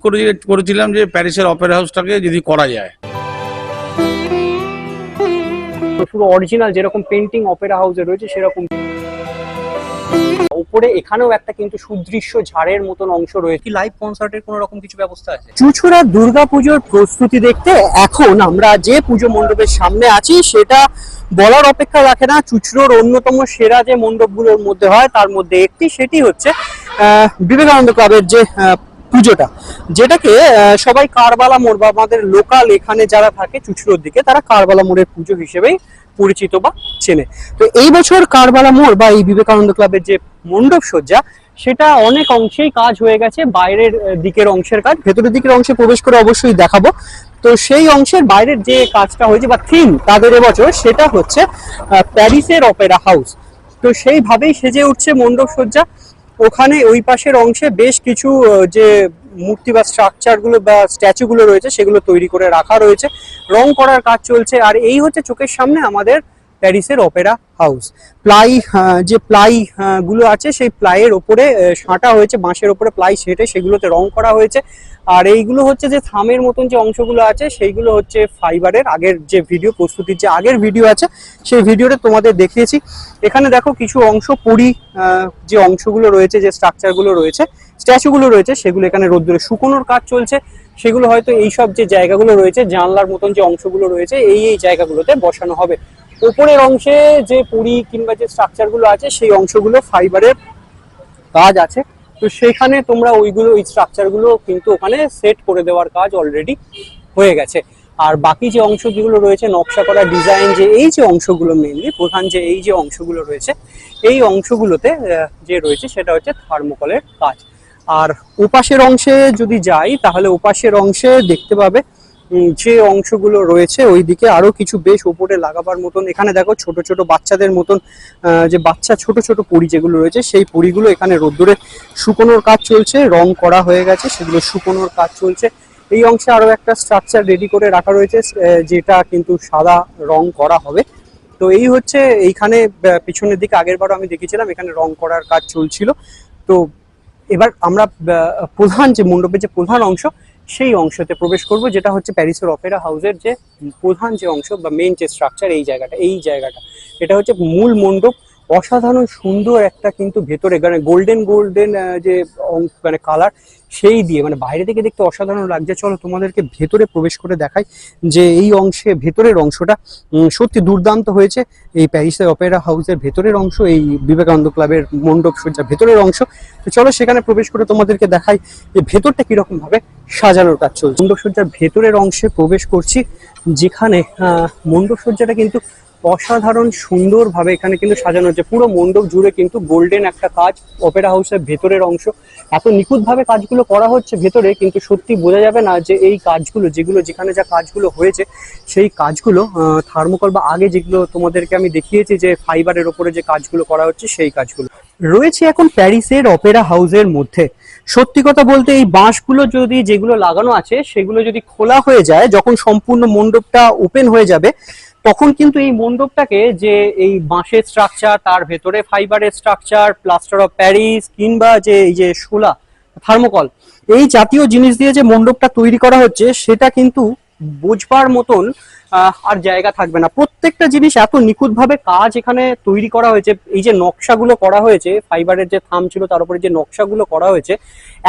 করে- করেছিলাম যে প্যারিসের অপেরা হাউসটাকে যদি করা যায়। পুরো অরিজিনাল যেরকম পেন্টিং অপেরা হাউসে রয়েছে সেরকম। উপরে এখানেও একটা কিন্তু সুদৃশ্য ঝাড়ের মতন অংশ রয়েছে। কি লাইভ কনসার্টের কোনো রকম কিছু ব্যবস্থা আছে? চুচুড়া দুর্গাপুজোর প্রস্তুতি দেখতে এখন আমরা যে পুজো মণ্ডপের সামনে আছি সেটা বলার অপেক্ষা রাখে না। চুচুড়োর অন্যতম সেরা যে মণ্ডপগুলোর মধ্যে হয় তার মধ্যে একটি সেটি হচ্ছে বিবেকানন্দ ক্লাবের যে পুজোটা, যেটাকে সবাই কারবালা মোড় বা আমাদের লোকাল এখানে যারা থাকে চুচুড়োর দিকে, তারা কারবালা মোড়ের পুজো হিসেবেই পরিচিত বা চেনে। তো এই বছর কারবালা মোড় বা এই বিবেকানন্দ ক্লাবের যে মণ্ডপ সজ্জা, সেটা অনেক অংশেই কাজ হয়ে গেছে, বাইরের দিকের অংশের কাজ, ভেতরের দিকের অংশে প্রবেশ করে অবশ্যই দেখাবো। তো সেই অংশের বাইরের যে কাজটা হয়েছে বা থিম তাদের এবছর, সেটা হচ্ছে প্যারিসের অপেরা হাউস। তো সেইভাবেই সেজে উঠছে মণ্ডপ সজ্জা। ওখানে ওই পাশের অংশে বেশ কিছু যে মূর্তি বা স্ট্রাকচারগুলো বা স্ট্যাচু গুলো রয়েছে, সেগুলো তৈরি করে রাখা রয়েছে। রং করার কাজ চলছে। আর এই হচ্ছে চোখের সামনে আমাদের প্যারিসের অপেরা হাউস। প্লাই যে প্লাই গুলো আছে, সেই প্লাইয়ের ওপরে সাঁটা হয়েছে, বাঁশের ওপরে প্লাই সেটে, সেগুলোতে রং করা হয়েছে। আর এইগুলো হচ্ছে যে থামের মতন যে অংশগুলো আছে, সেইগুলো হচ্ছে ফাইবারের আগের যে ভিডিও, প্রস্তুতির যে আগের ভিডিও আছে, সেই ভিডিওটা তোমাদের দেখিয়েছি। এখানে দেখো কিছু অংশ, পরি যে অংশগুলো রয়েছে, যে স্ট্রাকচারগুলো রয়েছে, স্ট্যাচুগুলো রয়েছে, সেগুলো এখানে রোদ্দুরে শুকোনোর কাজ চলছে। সেগুলো হয়তো এইসব যে জায়গাগুলো রয়েছে, জানলার মতন যে অংশগুলো রয়েছে, এই এই জায়গাগুলোতে বসানো হবে। ওপরের অংশে যে পুরি কিংবা যে স্ট্রাকচারগুলো আছে, সেই অংশগুলো ফাইবারের কাজ আছে। তো সেখানে তোমরা ওইগুলো, ওই স্ট্রাকচারগুলো কিন্তু ওখানে সেট করে দেওয়ার কাজ অলরেডি হয়ে গেছে। আর বাকি যে অংশ যেগুলো রয়েছে, নকশা করা ডিজাইন যে এই যে অংশগুলো মেনলি প্রধান যে এই যে অংশগুলো রয়েছে, এই অংশগুলোতে যে রয়েছে সেটা হচ্ছে থার্মোকলের কাজ। আর ওপাশের অংশে যদি যাই, তাহলে ওপাশের অংশে দেখতে পাবে যে অংশগুলো রয়েছে, ওইদিকে আরও কিছু বেশ ওপরে লাগাবার মতন। এখানে দেখো ছোট ছোট বাচ্চাদের মতন যে বাচ্চা ছোট ছোট পরি যেগুলো রয়েছে, সেই পরিগুলো এখানে রোদ্দুরে শুকোনোর কাজ চলছে, রং করা হয়ে গেছে, সেগুলো শুকোনোর কাজ চলছে। এই অংশে আরও একটা স্ট্রাকচার রেডি করে রাখা রয়েছে যেটা কিন্তু সাদা রং করা হবে। তো এই হচ্ছে এইখানে পিছনের দিকে আগের বারও আমি দেখেছিলাম, এখানে রং করার কাজ চলছিল। তো এবার আমরা প্রধান যে মণ্ডপের যে প্রধান অংশ সেই অংশতে প্রবেশ করব, যেটা হচ্ছে প্যারিসের অপেরা হাউসের যে প্রধান যে অংশ বা মেন যে স্ট্রাকচার এই জায়গাটা এই জায়গাটা। এটা হচ্ছে মূল মণ্ডপ অসাধারণ সুন্দর একটা কিন্তু ভেতরে মানে গোল্ডেন গোল্ডেন যে মানে কালার সেই দিয়ে মানে বাইরে থেকে দেখতে অসাধারণ লাগছে। চলো তোমাদেরকে ভেতরে প্রবেশ করে দেখাই যে এই অংশে ভেতরের অংশটা সত্যি দুর্দান্ত হয়েছে। এই প্যারিসের অপেরা হাউসের ভেতরের অংশ এই বিবেকানন্দ ক্লাবের মণ্ডপ সজ্জা ভেতরের অংশ। তো চলো সেখানে প্রবেশ করে তোমাদেরকে দেখাই যে ভেতরটা কীরকম ভাবে সাজানোর কাজ চলছে। মণ্ডপ সজ্জার ভেতরের অংশে প্রবেশ করছি যেখানে আহ, মণ্ডপ সজ্জাটা কিন্তু অসাধারণ, সুন্দরভাবে এখানে কিন্তু সাজানো হচ্ছে। পুরো মণ্ডপ জুড়ে কিন্তু গোল্ডেন একটা কাজ অপেরা হাউসের ভেতরের অংশ। এত নিখুঁতভাবে কাজগুলো করা হচ্ছে ভেতরে, কিন্তু সত্যি বোঝা যাবে না যে এই কাজগুলো, যেগুলো যেখানে যা কাজগুলো হয়েছে, সেই কাজগুলো থার্মোকল বা আগে যেগুলো তোমাদেরকে আমি দেখিয়েছি যে ফাইবারের ওপরে যে কাজগুলো করা হচ্ছে, সেই কাজগুলো। রয়েছে এখন প্যারিসের অপেরা হাউসের মধ্যে। সত্যি কথা বলতে এই বাঁশগুলো যদি যেগুলো লাগানো আছে, সেগুলো যদি খোলা হয়ে যায়, যখন সম্পূর্ণ মণ্ডপটা ওপেন হয়ে যাবে তখন কিন্তু এই মণ্ডপটাকে যে এই বাঁশের স্ট্রাকচার তার ভেতরে ফাইবারের স্ট্রাকচার প্লাস্টার অফ প্যারিস কিংবা যে এই যে শোলা থার্মোকল এই জাতীয় জিনিস দিয়ে যে মণ্ডপটা তৈরি করা হচ্ছে, সেটা কিন্তু বোঝবার মতন আর জায়গা থাকবে না। প্রত্যেকটা জিনিস এত নিখুঁতভাবে কাজ এখানে তৈরি করা হয়েছে, এই যে নকশাগুলো করা হয়েছে ফাইবারের যে থাম ছিল, তার উপরে যে নকশাগুলো করা হয়েছে,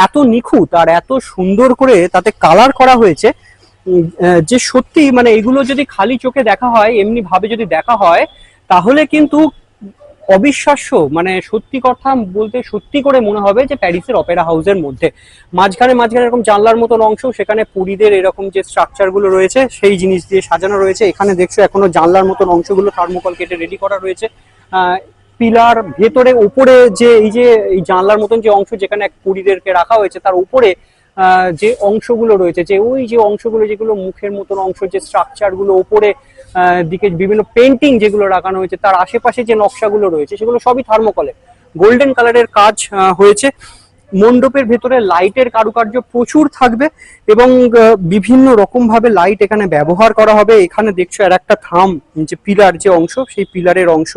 এত নিখুঁত আর এত সুন্দর করে তাতে কালার করা হয়েছে যে সত্যি মানে এগুলো যদি খালি চোখে দেখা হয়, এমনি ভাবে যদি দেখা হয়, তাহলে কিন্তু অবিশ্বাস্য মানে সত্যি কথা বলতে সত্যি করে মনে হবে যে প্যারিসের অপেরা হাউসের মধ্যে। মাঝখানে মাঝখানে এরকম জানলার মতন অংশ, সেখানে পুরীদের এরকম যে স্ট্রাকচারগুলো রয়েছে, সেই জিনিস দিয়ে সাজানো রয়েছে। এখানে দেখছ এখনও জানলার মতন অংশগুলো থার্মোকল কেটে রেডি করা রয়েছে। পিলার ভেতরে উপরে যে এই যে এই জানলার মতন যে অংশ যেখানে পুরীদেরকে রাখা হয়েছে, তার উপরে যে অংশগুলো রয়েছে, যে ওই যে অংশগুলো যেগুলো মুখের মতন অংশ, যে স্ট্রাকচারগুলো উপরে দিকে বিভিন্ন পেন্টিং যেগুলো লাগানো হয়েছে, তার আশেপাশে যে নকশাগুলো রয়েছে, সেগুলো সবই থার্মোকলে গোল্ডেন কালারের কাজ হয়েছে। মণ্ডপের ভেতরে লাইটের কারুকার্য প্রচুর থাকবে এবং বিভিন্ন রকম ভাবে লাইট এখানে ব্যবহার করা হবে। এখানে দেখছ, আর একটা থাম, যে পিলার যে অংশ, সেই পিলারের অংশ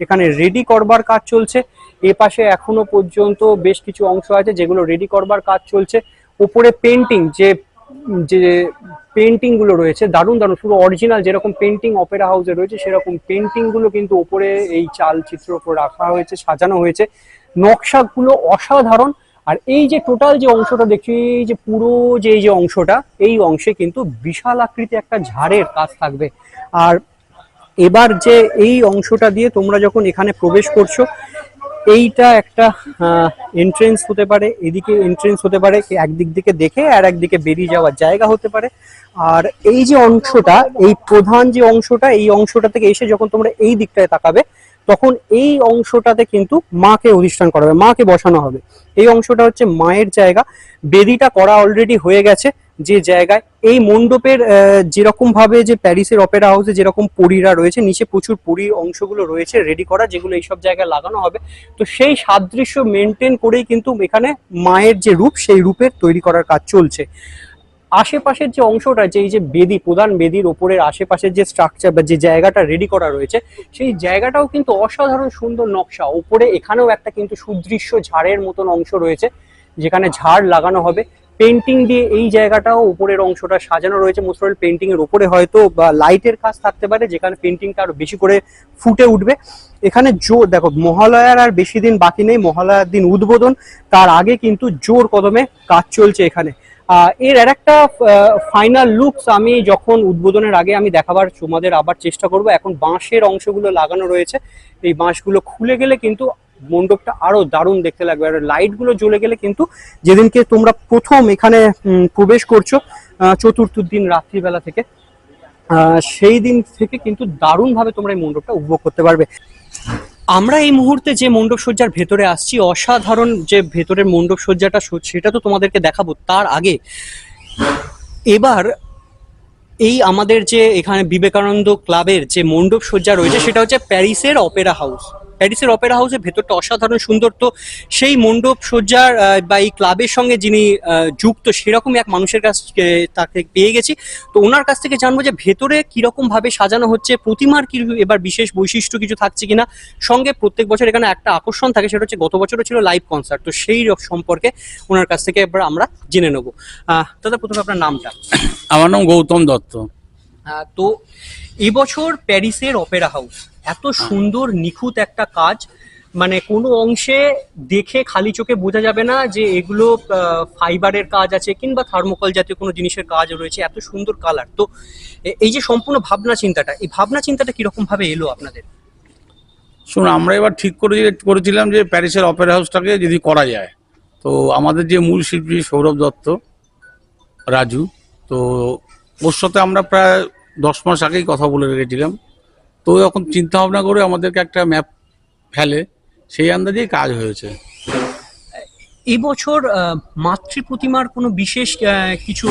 এখানে রেডি করবার কাজ চলছে। এ পাশে এখনও পর্যন্ত বেশ কিছু অংশ আছে যেগুলো রেডি করবার কাজ চলছে। উপরে পেন্টিং যে যে পেন্টিংগুলো রয়েছে, দারুণ দারুণ, শুধু অরিজিনাল যেরকম পেন্টিং অপেরা হাউসে রয়েছে, সেরকম পেন্টিংগুলো কিন্তু উপরে এই চাল চিত্রের উপর রাখা হয়েছে, সাজানো হয়েছে। নকশাগুলো অসাধারণ। আর এই যে টোটাল যে অংশটা দেখছি, এই যে পুরো যে, এই যে অংশটা, এই অংশে কিন্তু বিশাল আকৃতি একটা ঝাড়ের কাজ থাকবে। আর এবার যে এই অংশটা দিয়ে তোমরা যখন এখানে প্রবেশ করছ এইটা একটা এন্ট্রেন্স হতে পারে, এদিকে এন্ট্রেন্স হতে পারে, একদিক দিকে দেখে আর একদিকে বেরিয়ে যাওয়ার জায়গা হতে পারে। আর এই যে অংশটা, এই প্রধান যে অংশটা, এই অংশটা থেকে এসে যখন তোমরা এই দিকটায় তাকাবে, তখন এই অংশটাতে কিন্তু মাকে অধিষ্ঠান করা হবে, মাকে বসানো হবে। এই অংশটা হচ্ছে মায়ের জায়গা। বেদিটা করা অলরেডি হয়ে গেছে। যে জায়গায় এই মণ্ডপের যেরকম ভাবে যে প্যারিসের অপেরা হাউসে যেরকম পরীরা রয়েছে, নিচে প্রচুর পরী অংশগুলো রয়েছে রেডি করা, যেগুলো এইসব জায়গায় লাগানো হবে। তো সেই সাদৃশ্য মেনটেন করেই কিন্তু এখানে মায়ের যে রূপ, সেই রূপের তৈরি করার কাজ চলছে। আশেপাশের যে অংশটা, যে এই যে বেদি, প্রধান বেদির ওপরের আশেপাশের যে স্ট্রাকচার বা যে জায়গাটা রেডি করা রয়েছে, সেই জায়গাটাও কিন্তু অসাধারণ সুন্দর নকশা। ওপরে এখানেও একটা কিন্তু সুদৃশ্য ঝাড়ের মতন অংশ রয়েছে, যেখানে ঝাড় লাগানো হবে। পেন্টিং দিয়ে এই জায়গাটাও উপরের অংশটা সাজানো রয়েছে। মোস্টরল পেন্টিং এর উপরে হয়তো বা লাইটের কাজ থাকতে পারে, যেখানে পেন্টিংটা আরও বেশি করে ফুটে উঠবে। এখানে জোর দেখো, মহালয়ার আর বেশি দিন বাকি নেই, মহালয়ার দিন উদ্বোধন। তার আগে কিন্তু জোর কদমে কাজ চলছে এখানে। এর আর একটা ফাইনাল লুকস আমি যখন উদ্বোধনের আগে আমি দেখাবার তোমাদের আবার চেষ্টা করব। এখন বাঁশের অংশগুলো লাগানো রয়েছে। এই বাঁশগুলো খুলে গেলে কিন্তু মণ্ডপটা আরও দারুণ দেখতে লাগবে। আর লাইটগুলো জ্বলে গেলে কিন্তু যেদিনকে তোমরা প্রথম এখানে প্রবেশ করছ চতুর্থ দিন রাত্রিবেলা থেকে সেই দিন থেকে কিন্তু দারুণ ভাবে তোমরা এই মণ্ডপটা উপভোগ করতে পারবে। আমরা এই মুহূর্তে যে মণ্ডপ সজ্জার ভেতরে আসছি, অসাধারণ যে ভেতরের মণ্ডপ সজ্জাটা সেটা তো তোমাদেরকে দেখাবো তার আগে। এবার এই আমাদের যে এখানে বিবেকানন্দ ক্লাবের যে মণ্ডপ সজ্জা রয়েছে, সেটা হচ্ছে প্যারিসের অপেরা হাউস। প্যারিসের অপেরা হাউসের ভেতরটা অসাধারণ, সুন্দর। তো সেই মণ্ডপ সজ্জার বা এই ক্লাবের সঙ্গে যিনি যুক্ত সেরকম এক মানুষের কাছ তাকে পেয়ে গেছি। তো ওনার কাছ থেকে জানব যে ভেতরে কীরকম ভাবে সাজানো হচ্ছে, প্রতিমার কি এবার বিশেষ বৈশিষ্ট্য কিছু থাকছে কিনা। সঙ্গে প্রত্যেক বছর এখানে একটা আকর্ষণ থাকে, সেটা হচ্ছে গত বছরও ছিল লাইভ কনসার্ট তো সেই সম্পর্কে ওনার কাছ থেকে এবার আমরা জেনে নেব। দাদা, প্রথমে আপনার নামটা। আমার নাম গৌতম দত্ত। তো এবছর প্যারিসের অপেরা হাউস। এত সুন্দর নিখুঁত একটা কাজ। মানে কোনো অংশে দেখে খালি চোখে বোঝা যাবে না যে এগুলো ফাইবারের কাজ আছে কিংবা থার্মোকল জাতীয় কোনো জিনিসের কাজ রয়েছে এত সুন্দর কালার। তো এই যে সম্পূর্ণ ভাবনা চিন্তাটা এই ভাবনা চিন্তাটা কীরকম ভাবে এলো আপনাদের? শুনুন আমরা এবার ঠিক করে করেছিলাম যে প্যারিসের অপেরা হাউসটাকে যদি করা যায়। তো আমাদের যে মূল শিল্পী সৌরভ দত্ত রাজু তো ওর সাথে আমরা প্রায় দশ মাস আগেই কথা বলে রেখেছিলাম। তো এখন চিন্তা ভাবনা করে আমাদেরকে একটা ম্যাপ ফেলে সেই আন্দাজেই কাজ হয়েছে। এবছর মাতৃ প্রতিমার কোনো বিশেষ কিছু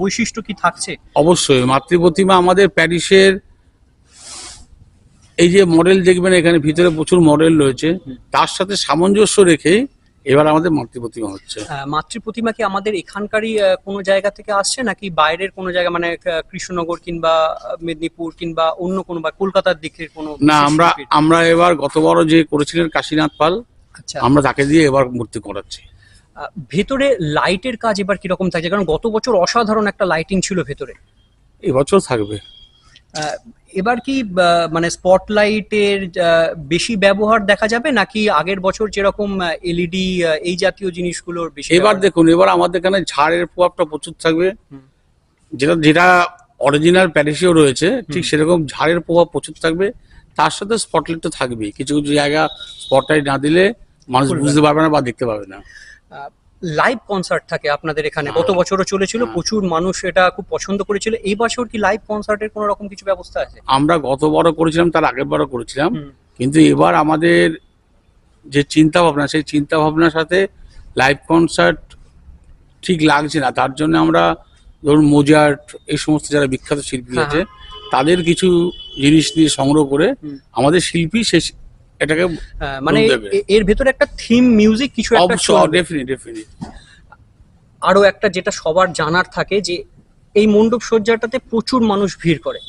বৈশিষ্ট্য কি থাকছে? অবশ্যই মাতৃ প্রতিমা আমাদের প্যারিসের এই যে মডেল দেখবেন এখানে ভিতরে প্রচুর মডেল রয়েছে। তার সাথে সামঞ্জস্য রেখেই এবার আমাদের মাতৃ প্রতিমা হচ্ছে। মাতৃ প্রতিমা কি আমাদের এখানকারই কোনো জায়গা থেকে আসছে নাকি বাইরের কোনো জায়গা মানে কৃষ্ণনগর কিংবা মেদিনীপুর কিংবা অন্য কোনো বা কলকাতার দিকের কোনো না আমরা আমরা এবার গতবারও যে করেছিলেন কাশীনাথ পাল আচ্ছা। আমরা তাকে দিয়ে এবার মূর্তি করাচ্ছি। ভেতরে লাইটের কাজ এবার কীরকম থাকছে? কারণ গত বছর অসাধারণ একটা লাইটিং ছিল ভেতরে। এবছর থাকবে। এবার কি মানে স্পটলাইটের বেশি ব্যবহার দেখা যাবে নাকি আগের বছর যেরকম এলইডি এই জাতীয় জিনিসগুলোর বেশি এবার দেখুন এবার আমাদের এখানে ঝাড়ের প্রভাবটা প্রচুর থাকবে। যেটা যেটা অরিজিনাল প্যারিসেও রয়েছে ঠিক সেরকম ঝাড়ের প্রভাব প্রচুর থাকবে। তার সাথে স্পটলাইট তো থাকবেই। কিছু কিছু জায়গা স্পটলাইট না দিলে মানুষ বুঝতে পারবে না বা দেখতে পাবে না। লাইভ কনসার্ট থাকে আপনাদের এখানে। গত হ্যাঁ। বছরও চলেছিল হ্যাঁ। প্রচুর মানুষ এটা খুব পছন্দ করেছিল। এই বছর কি লাইভ কনসার্টের কোনো রকম কিছু ব্যবস্থা আছে? আমরা গতবারও করেছিলাম তার আগের বারও করেছিলাম। কিন্তু এবার আমাদের যে চিন্তা ভাবনা সেই চিন্তা ভাবনার সাথে লাইভ কনসার্ট ঠিক লাগছে না। তার জন্য আমরা ধরুন মোজার্ট এই সমস্ত যারা বিখ্যাত শিল্পী হ্যাঁ, আছে তাদের কিছু জিনিস দিয়ে সংগ্রহ করে আমাদের শিল্পী সে এটাকে মানে এর ভেতরে একটা থিম মিউজিক কিছু একটা ডেফিনেট ডেফিনেট আরও একটা যেটা সবার জানার থাকে যে এই মণ্ডপ সজ্জাটাতে প্রচুর মানুষ ভিড় করে।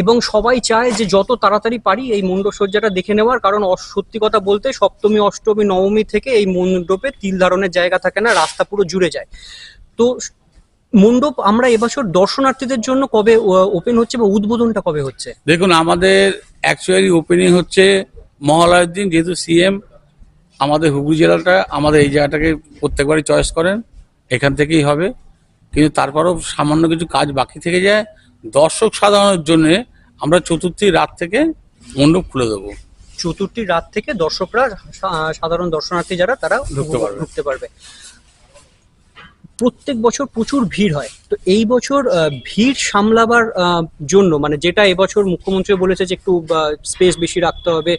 এবং সবাই চায় যে যত তাড়াতাড়ি পারি এই মণ্ডপ সজ্জাটা দেখে নেওয়ার, কারণ সত্যি কথা বলতে সপ্তমী, অষ্টমী, নবমী থেকে এই মণ্ডপে তিল ধারণের জায়গা থাকে না, রাস্তা পুরো জুড়ে যায়। তো মণ্ডপ আমরা এবছর দর্শনার্থীদের জন্য কবে ওপেন হচ্ছে বা উদ্বোধনটা কবে হচ্ছে? দেখুন, আমাদের অ্যাকচুয়ালি ওপেনিং হচ্ছে মহালয়ের দিন, যেহেতু সিএম আমাদের হুগলি জেলাটা আমাদের এই জায়গাটাকে প্রত্যেকবারই চয়েস করেন এখান থেকেই হবে। কিন্তু তারপরও সামান্য কিছু কাজ বাকি থেকে যায় দর্শক সাধারণের জন্যে আমরা চতুর্থী রাত থেকে মণ্ডপ খুলে দেবো। চতুর্থী রাত থেকে দর্শকরা সাধারণ দর্শনার্থী যারা তারা ঢুকতে পারবে। ঢুকতে পারবে। প্রত্যেক বছর প্রচুর ভিড় হয়। তো এই বছর ভিড় সামলাবার জন্য মানে যেটা এবছর মুখ্যমন্ত্রী বলেছে যে একটু স্পেস বেশি রাখতে হবে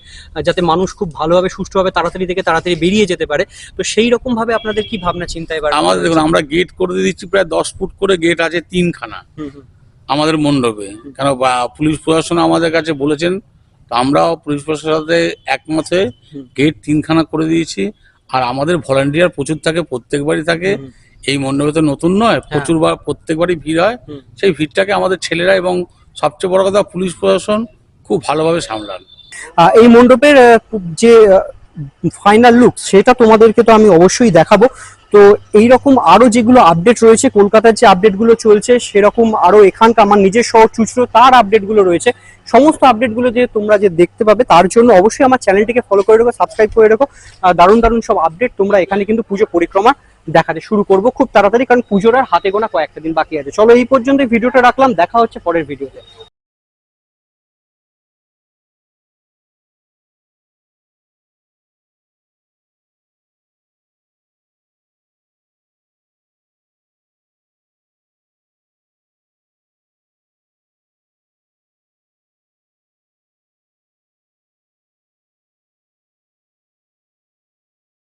যাতে মানুষ খুব ভালোভাবে সুষ্ঠুভাবে তাড়াতাড়ি থেকে তাড়াতাড়ি বেরিয়ে যেতে পারে। তো সেই রকম ভাবে আপনাদের কি ভাবনা চিন্তা এবার? আমাদের দেখুন আমরা গেট করে দিচ্ছি প্রায় দশ ফুট করে গেট আছে তিনখানা। আমাদের মণ্ডপে। কেন পুলিশ প্রশাসন আমাদের কাছে বলেছেন তো আমরাও পুলিশ প্রশাসনের সাথে একমত গেট তিনখানা করে দিয়েছি। আর আমাদের ভলান্টিয়ার প্রচুর থাকে প্রত্যেকবারই থাকে। হুম। এই মণ্ডপে তো নতুন নয় প্রচুর বার প্রত্যেকবারই ভিড় হয়। সেই ভিড়টাকে আমাদের ছেলেরা এবং সবচেয়ে বড় কথা পুলিশ প্রশাসন খুব ভালোভাবে সামলান। এই মণ্ডপের যে ফাইনাল লুক সেটা তোমাদেরকে তো আমি অবশ্যই দেখাবো। তো এই রকম আরও যেগুলো আপডেট রয়েছে কলকাতার যে আপডেটগুলো চলছে সেরকম আরও এখানকার আমার নিজের শহর চুচরো তার আপডেটগুলো রয়েছে। সমস্ত আপডেটগুলো যে তোমরা যে দেখতে পাবে তার জন্য অবশ্যই আমার চ্যানেলটিকে ফলো করে রেখো সাবস্ক্রাইব করে রেখো। দারুণ দারুণ সব আপডেট তোমরা এখানে কিন্তু পুজো পরিক্রমা দেখাতে শুরু করব খুব তাড়াতাড়ি, কারণ পুজোর হাতে গোনা কয়েকটা দিন বাকি আছে। চলো এই পর্যন্ত ভিডিওটা রাখলাম, দেখা হচ্ছে পরের ভিডিওতে।